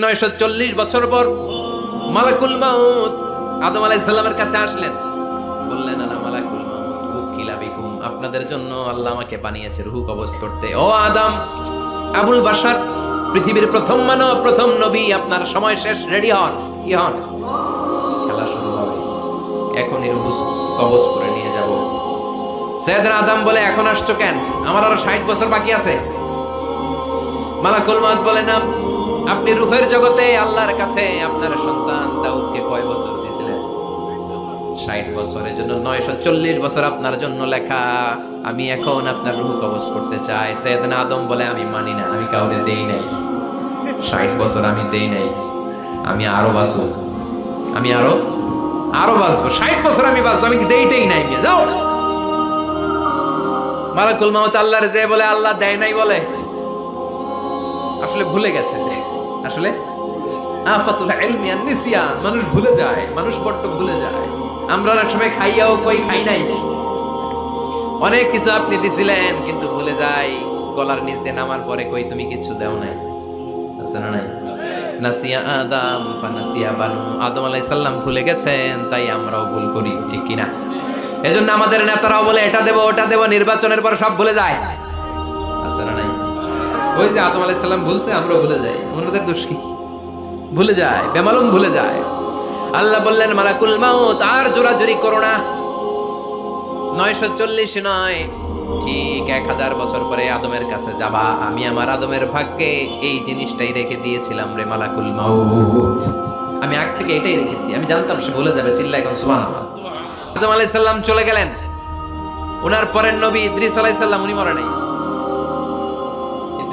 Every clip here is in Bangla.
নয়শো চল্লিশ বছর পর মালাকুল মাউত আদম আলাইসাল্লামের কাছে আসলেন। বললেন আনা মালাকুল মাউত, উকিলা বিকুম। আপনাদের জন্য আল্লাহ আমাকে বানিয়েছে রুহু কবজ করতে। ও আদম, আবুল বাসার পৃথিবীর প্রথম মানব, প্রথম নবী, আপনার সময় শেষ, রেডি হন। কি হন? খেলা শুরু হবে। এখনই রুহু কবজ করে নিয়ে যাব। সৈয়দনা আদম বলে, এখন আসছো কেন? আমার আরও ষাট বছর বাকি আছে। মালাকুল মাউত বলে, না আপনি রুহের জগতে আল্লাহর কাছে আপনার সন্তান দাউদকে কয় বছর দিয়েছিলেন? ষাট বছরের জন্য, নয়শো চল্লিশ বছর আপনার জন্য লেখা। আমি এখন আপনার রুহ কবজ করতে চাই। সৈয়দনা আদম বলে, আমি মানি না, আমি কাউরে দেই নাই। ষাট বছর আমি দেই নাই। আমি আরও বাঁচবো। আমি আরও আরও বাঁচবো। ষাট বছর আমি বাঁচবো, আমি দেইটাই নাই যাও। মালাকুল মাউত আল্লাহর যে বলে, আল্লাহ দেয় নাই বলে। আসলে ভুলে গেছে আসলে আফাতুল ইলমি মানুষ ভুলে যায়, মানুষ বড্ড ভুলে যায়। আমরা অনেক সময় খাইয়াও কই খাই নাই। অনেক কিছু আপনি দিছিলেন, কিন্তু ভুলে যাই, গলার নিচ দিয়ে নামার পরে কই তুমি কিছু দাও নাই। আছে না নাই? নাসিয়া আদম, ফানাসিয়া বানু। আদম আলাইহিস সালাম ভুলে গেছেন, তাই আমরাও ভুল করি, ঠিক কি না এজন্য আমাদের নেতারাও বলে, এটা দেব, ওটা দেব, নির্বাচনের পর সব ভুলে যায়। আছে না নাই? ওই যে আদম আলাইহিস সালাম ভুলছে আমরাও ভুলে যাই। ওনাদের দোষ কি? ভুলে যায়, বেমালুম ভুলে যায়। আল্লাহ বললেন, মালাকুল মাউত, আর জোরাজুরি করো না। নয়শো চল্লিশ নয়, ঠিক এক হাজার বছর পরে আদমের কাছে যাবা। আমি আমার আদমের ভাগ্যে এই জিনিসটাই রেখে দিয়েছিলাম রে মালাকুল মাউত। আমি আগ থেকে এটাই রেখেছি, আমি জানতাম সে ভুলে যাবে চিল্লা এখন সুবাহ আদম আলাইহিস সালাম চলে গেলেন। ওনার পরের নবী ইদ্রিস আলাইহিস সালাম, উনি মরে নাই।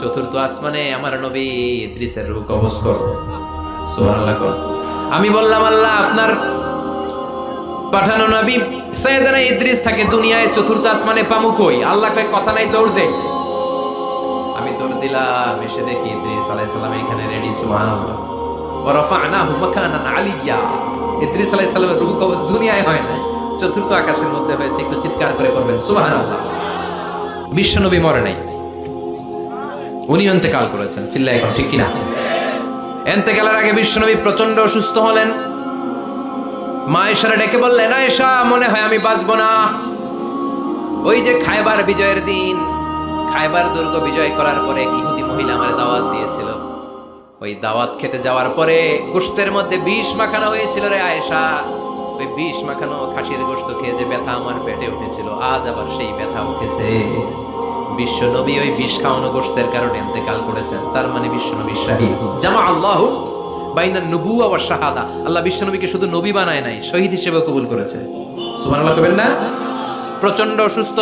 চতুর্থ আসমানে আমার নবী ইদ্রিসের রূহ কবজ করো সুবহানাল্লাহ। আমি বললাম, আল্লাহ, আপনার পাঠানো নবী সৈয়দনা ইদ্রিস থাকে দুনিয়ায় চতুর্থ আসমানে পামু কই? আল্লাহ কয়, কথা নাই, দৌড় দে। আমি দৌড় দিলাম, এসে দেখি ইদ্রিস আলাইহিস সালাম এখানে রেডি সুবহানাল্লাহ। ওয়া রাফা'নাহু মাকানান আলিয়্যা। ইদ্রিস আলাইহিস সালামের রূহ কবজ দুনিয়ায় হয় না চতুর্থ আকাশের মধ্যে হয়েছে, একটু চিৎকার করে করবেন সুবহানাল্লাহ। বিশ্বনবী মরে নাই। উনি অন্তেকাল করেছেন চিল্লা এখন, ঠিক কিনা? এন্তেকালের আগে বিশ্বনবী প্রচণ্ড অসুস্থ হলেন। মা এসারা ডেকে বললেন আয়েশা মনে হয় আমি বাঁচবো না। ওই যে খায়বার বিজয়ের দিন খায়বার দুর্গ বিজয় করার পরে ইহুদি মহিলা আমার দাওয়াত দিয়েছিল। ওই দাওয়াত খেতে যাওয়ার পরে গোশতের মধ্যে বিষ মাখানো হয়েছিল রে আয়েশা। ওই বিষ মাখানো খাসির গোশত খেয়ে যে ব্যথা আমার পেটে উঠেছিল, আজ আবার সেই ব্যথা উঠেছে বিশ্ব নবী ওই বিষ খাওয়ানো গোশতের কারণে ইন্তেকাল করেছেন। তার মানে বিশ্ব নবী শাহীদ জামা আল্লাহ বাইনা নবুয়া ওয়া শাহাদা। আল্লাহ শুধু নবী বানায় নাই শহীদ হিসেবে কবুল করেছে। সুবহানাল্লাহ কবেন না? প্রচণ্ড অসুস্থ।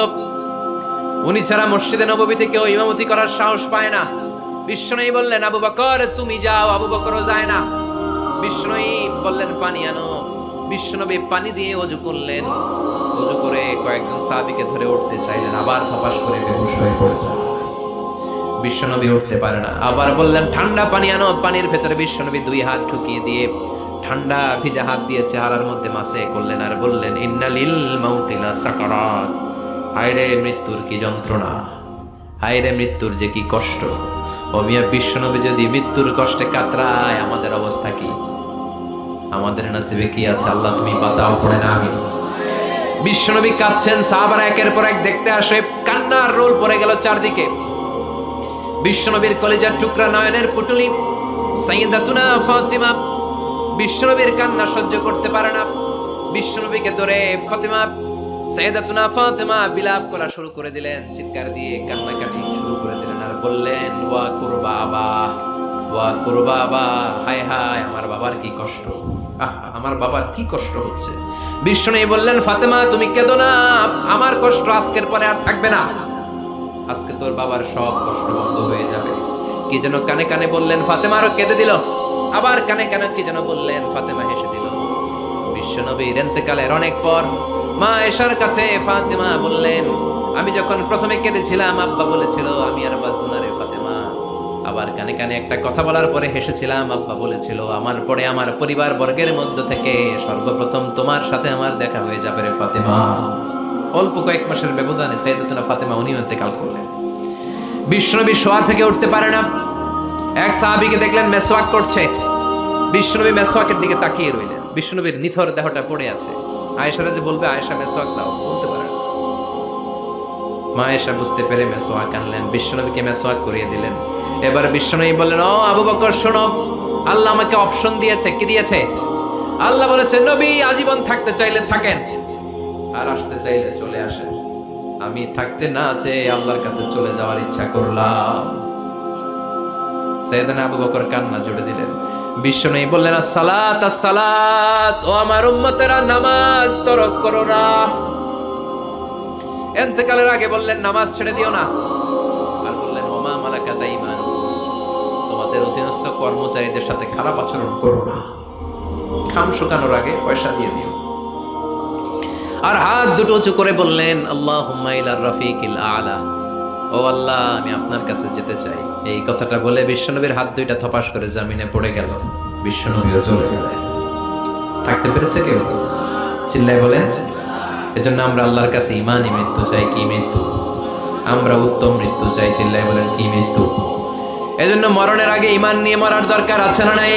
উনি ছাড়া মসজিদে নববীতে কেউ ইমামতি করার সাহস পায় না। বিষ্ণুই বললেন আবু বকর তুমি যাও আবু বকরও যায় না। বিষ্ণুই বললেন পানি আনো। বিষ্ণুনবী পানি দিয়ে অজু করলেন। অজু করে কয়েকজন সাহাবীকে ধরে উঠতে চাইলেন, আবার ধপাস করে বেহুশ হয়ে পড়লেন বিশ্বনবী উঠতে পারে না। আবার বললেন, ঠান্ডা পানি আনো। পানির ভেতরে বিশ্বনবী দুই হাত ঠুকিয়ে দিয়ে ঠান্ডা ভিজা হাত দিয়ে চেহারার মধ্যে মাসে করলেন আর বললেন, ইন্নালিল মাউতিলা সাকারাত। হায়রে, মৃত্যুর কি যন্ত্রণা? হায়রে, মৃত্যুর যে কি কষ্ট? ও মিয়া বিশ্বনবী যদি মৃত্যুর কষ্টে কাতরায়, আমাদের অবস্থা কি? আমাদের নাসিবে কি আছে? আল্লাহ, তুমি বাঁচাও, পড়ে না আমি বিশ্বনবী কাঁদছেন, সাহাবারা একের পর এক দেখতে আসে, কান্নার রোল পড়ে গেল চারদিকে। বিশ্বনবীর কলেজার টুকরা নয়নের পুটুলি, সাইয়েদাতুনা ফাতিমা, বিশ্বনবীর কান্না সহ্য করতে পারে না। বিশ্বনবীকে ধরে ফাতিমা, সাইয়েদাতুনা ফাতিমা বিলাপ করা শুরু করে দিলেন, চিৎকার দিয়ে কান্নাকাটি শুরু করে দিলেন আর বললেন, ওয়া কুরবাবা ওয়া কুরবাবা হায় হায়, আমার বাবার কি কষ্ট? আমার বাবার কি কষ্ট হচ্ছে। বিষ্ণু বললেন, ফাতেমা, তুমি কেঁদো না। আমার কষ্ট আজকের পরে আর থাকবে না। আজকে তোর বাবার সব কষ্ট বন্ধ হয়ে যাবে। কি যেন কানে কানে বললেন, ফাতেমা আরও কেঁদে দিল। আবার কানে কানে কি যেন বললেন, ফাতেমা হেসে দিল। বিশ্বনবীর এতেকালের অনেক পর মা এশার কাছে ফাতেমা বললেন, আমি যখন প্রথমে কেঁদেছিলাম, আব্বা বলেছিল, আমি আর বাঁচবো আবার কানে কানে একটা কথা বলার পরে হেসেছিলাম, আব্বা বলেছিল, আমার পরে আমার পরিবার বর্গের মধ্য থেকে সর্বপ্রথম তোমার সাথে আমার দেখা হয়ে যাবে রে ফাতেমা। অল্প কয়েক মাসের ব্যবধানে সাইদাতুনা ফাতেমা উনিও ইন্তেকাল করলেন। বিষ্ণুনবী শোয়া থেকে উঠতে পারে না। এক সাহাবিকে দেখলেন মেসওয়াক করছে। বিষ্ণুনবী মেসওয়াকের দিকে তাকিয়ে রইলেন। বিষ্ণুনবীর নিথর দেহটা পড়ে আছে। আয়েশারা যে বলবে, আয়েশা, মেসওয়াক দাও। বলতে পারে মা আয়েশা বুঝতে পেরে মেসওয়াক আনলেন। বিষ্ণুনবীকে মেসওয়াক করিয়ে দিলেন। এবার বিষ্ণুনবী বললেন, ও আবু বকর, শোনো। আল্লাহ আমাকে অপশন দিয়েছে। কি দিয়েছে? আল্লাহ বলেছে, নবী আজীবন থাকতে চাইলে থাকেন। আর আসতে চাইলে চলে আসেন। আমি থাকতে না চেয়ে আল্লাহর কাছে চলে যাওয়ার ইচ্ছা করলাম। সৈয়দনা আবু বকর কান্না জুড়ে দিলেন। বিশ্ব বিশ্বনবী বললেন সালাত সালাত ও আমার উম্মতেরা, নামাজ তরক করো না। এতেকালের আগে বললেন, নামাজ ছেড়ে দিও না। অধীনস্থ কর্মচারীদের সাথে খারাপ আচরণ করো না। খাম শুকানোর আগে পয়সা দিয়ে দিও। আর হাত দুটো উঁচু করে বললেন আল্লাহ রফিকিল আলা। ও আল্লাহ, আমি আপনার কাছে যেতে চাই। এই কথাটা বলে বিশ্বনবীর হাত দুইটা থপাস করে জামিনে পড়ে গেল। বিশ্বনবীও চলে গেলেন। থাকতে পেরেছে কেউ? চিল্লায় বলেন, এজন্য আমরা আল্লাহর কাছে ইমানই মৃত্যু চাই, কি মৃত্যু? আমরা উত্তম মৃত্যু চাই, চিল্লায় বলেন, কি মৃত্যু? এজন্য মরণের আগে ইমান নিয়ে মরার দরকার আছে না নাই?